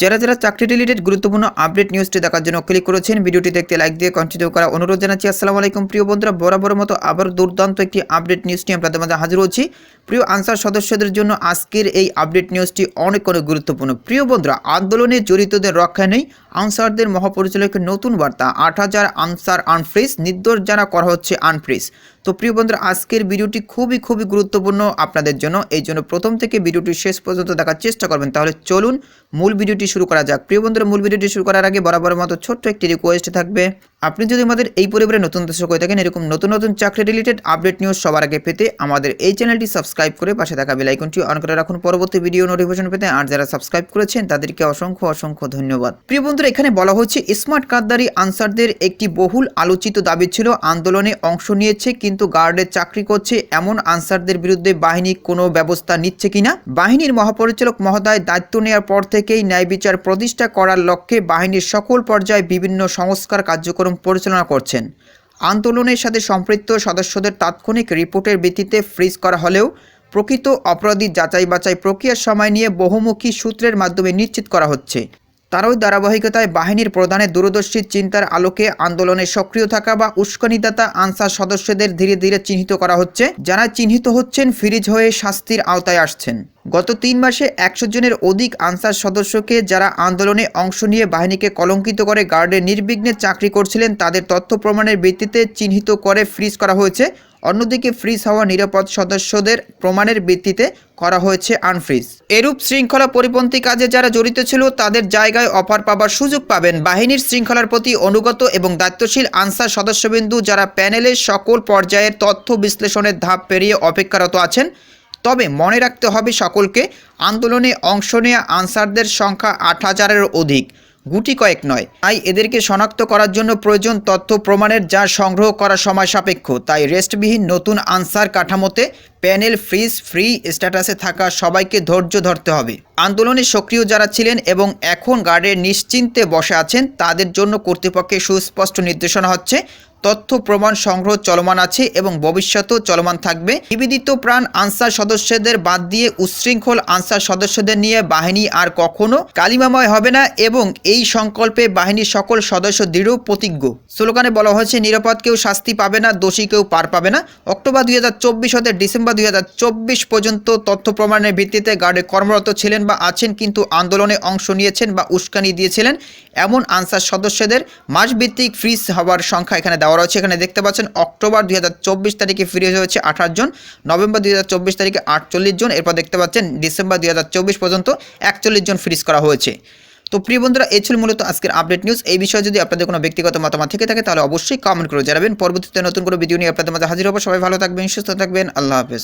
যারা যারা চাকরি রিলেটেড গুরুত্বপূর্ণ আপডেট নিউজটি দেখার জন্য ক্লিক করেছেন, ভিডিওটি দেখতে লাইক দিয়ে কন্টিনিউ করা অনুরোধ জানাচ্ছি। আসসালামু আলাইকুম, প্রিয় বন্ধুরা। বরাবর মতো আবার দুর্দান্ত একটি আপডেট নিউজটি আপনাদের মাঝে হাজির হচ্ছি। প্রিয় আনসার সদস্যদের জন্য আজকের এই আপডেট নিউজটি অনেক অনেক গুরুত্বপূর্ণ। প্রিয় বন্ধুরা, আন্দোলনে জড়িতদের রক্ষা নেই আনসারদের মহাপরিচালকের নতুন বার্তা। আট হাজার আনসার আনফ্রিজ নির্দোষ যারা করা হচ্ছে আনফ্রিজ তো প্রিয় বন্ধুরা, আজকের ভিডিওটি খুবই খুবই গুরুত্বপূর্ণ আপনাদের জন্য। এই জন্য প্রথম থেকে ভিডিওটি শেষ পর্যন্ত দেখার চেষ্টা করবেন। তাহলে চলুন মূল ভিডিওটি শুরু করা যাক। প্রিয় বন্ধুরা, মূল ভিডিওটি শুরু করার আগে বরাবর মতো ছোট্ট একটি রিকোয়েস্ট থাকবে। আপনি যদি আমাদের এই পরিবারে নতুন দর্শক হয়ে থাকেন, এরকম নতুন নতুন চাকরি রিলেটেড আপডেট নিউজ সবার আগে পেতে আমাদের এই চ্যানেলটি সাবস্ক্রাইব করে পাশে থাকা বেল আইকনটি অন করে রাখুন। পরবর্তী ভিডিও নোটিফিকেশন পেতে আর যারা সাবস্ক্রাইব করেছেন, তাদেরকে অসংখ্য অসংখ্য ধন্যবাদ। প্রিয় বন্ধুরা, এখানে বলা হচ্ছে স্মার্ট কার্ডদারি আনসারদের একটি বহুল আলোচিত দাবি ছিল, আন্দোলনে অংশ নিয়েছে কিন্তু গার্ডের চাকরি করছে এমন আনসারদের বিরুদ্ধে বাহিনী কোনো ব্যবস্থা নিচ্ছে কিনা? বাহিনীর মহাপরিচালক মহোদয় দায়িত্ব নেওয়ার পর থেকেই ন্যায় বিচার প্রতিষ্ঠা করার লক্ষ্যে বাহিনীর সকল পর্যায়ে বিভিন্ন সংস্কার কার্যক্রম পরিচালনা করছেন। আন্দোলনের সাথে সম্পৃক্ত সদস্যদের তাৎক্ষণিক রিপোর্টের ভিত্তিতে ফ্রিজ করা হলেও প্রকৃত অপরাধী যাচাই বাছাই প্রক্রিয়ার সময় নিয়ে বহুমুখী সূত্রের মাধ্যমে নিশ্চিত করা হচ্ছে। তারই ধারাবাহিকতায় বাহিনীর প্রধানের দূরদর্শী চিন্তার আলোকে আন্দোলনে সক্রিয় থাকা বা উস্কানিদাতা আনসার সদস্যদের ধীরে ধীরে চিহ্নিত করা হচ্ছে, যারা চিহ্নিত হচ্ছেন ফ্রিজ হয়ে শাস্তির আওতায় আসছেন। গত তিন মাসে একশো জনের অধিক আনসার সদস্যকে যারা আন্দোলনে অংশ নিয়ে বাহিনীকে কলঙ্কিত করে গার্ডে নির্বিঘ্নে চাকরি করছিলেন, তাদের তথ্য প্রমাণের ভিত্তিতে চিহ্নিত করে ফ্রিজ করা হয়েছে। অন্যদিকে ফ্রিজ হওয়া নিরাপদ সদস্যদের প্রমাণের ভিত্তিতে করা হয়েছে আনফ্রিজ। এরূপ শৃঙ্খলা পরিপন্থী কাজে যারা জড়িত ছিল, তাদের জায়গায় অফার পাবার সুযোগ পাবেন বাহিনীর শৃঙ্খলার প্রতি অনুগত এবং দায়িত্বশীল আনসার সদস্যবিন্দু যারা প্যানেলের সকল পর্যায়ের তথ্য বিশ্লেষণের ধাপ পেরিয়ে অপেক্ষারত আছেন। তবে মনে রাখতে হবে সকলকে, আন্দোলনে অংশ নেওয়া আনসারদের সংখ্যা আট হাজারের অধিক। গুটি কয়েক নয়। তাই এদেরকে শনাক্ত করার জন্য প্রয়োজন তথ্য প্রমাণের যা সংগ্রহ করা সময় সাপেক্ষ। তাই রেস্টবিহীন নতুন আনসার কাঠামোতে প্যানেল, ফ্রিজ, ফ্রি স্ট্যাটাসে থাকা সবাইকে ধৈর্য ধরতে হবে। আন্দোলনে সক্রিয় যারা ছিলেন এবং এখন গার্ডের নিশ্চিন্তে বসে আছেন, তাদের জন্য কর্তৃপক্ষের সুস্পষ্ট নির্দেশনা হচ্ছে তথ্য, প্রমাণ, সংগ্রহ চলমান আছে এবং ভবিষ্যতেও চলমান থাকবে। নিবেদিত প্রাণ আনসার সদস্যদের বাদ দিয়ে উচ্ছৃঙ্খল আনসার সদস্যদের নিয়ে বাহিনী আর কখনো কালিমাময় হবে না এবং এই সংকল্পে বাহিনীর সকল সদস্য দৃঢ় প্রতিজ্ঞ। স্লোগানে বলা হয়েছে, নিরাপদ কেউ শাস্তি পাবে না, দোষী কেউ পার পাবে না। অক্টোবর দুই হাজার চব্বিশ হতে ডিসেম্বর দুই হাজার চব্বিশ পর্যন্ত তথ্য, প্রমাণের ভিত্তিতে গার্ডে কর্মরত ছিলেন বা আছেন কিন্তু আন্দোলনে অংশ নিয়েছেন বা উস্কানি দিয়েছিলেন এমন আনসার সদস্যদের মাসভিত্তিক ফ্রিজ হওয়ার সংখ্যা এখানে দেওয়া রয়েছে। এখানে দেখতে পাচ্ছেন, অক্টোবর দুই হাজার চব্বিশ তারিখে ফিরে হয়েছে আঠাশ জন, নভেম্বর দুই হাজার চব্বিশ তারিখে আটচল্লিশ জন, এরপর দেখতে পাচ্ছেন ডিসেম্বর দুই হাজার চব্বিশ পর্যন্ত একচল্লিশ জন ফ্রিজ করা হয়েছে। তো প্রিয় বন্ধুরা, এই ছিল মূলত আজকের আপডেট নিউজ। এই বিষয়ে যদি আপনাদের কোনো ব্যক্তিগত মতামত থেকে থাকে, তাহলে অবশ্যই কমেন্ট করে জানাবেন। পরবর্তীতে নতুন কোনো ভিডিও নিয়ে আপনাদের মাঝে হাজির হব। সবাই ভালো থাকবেন, সুস্থ থাকবেন। আল্লাহ হাফেজ।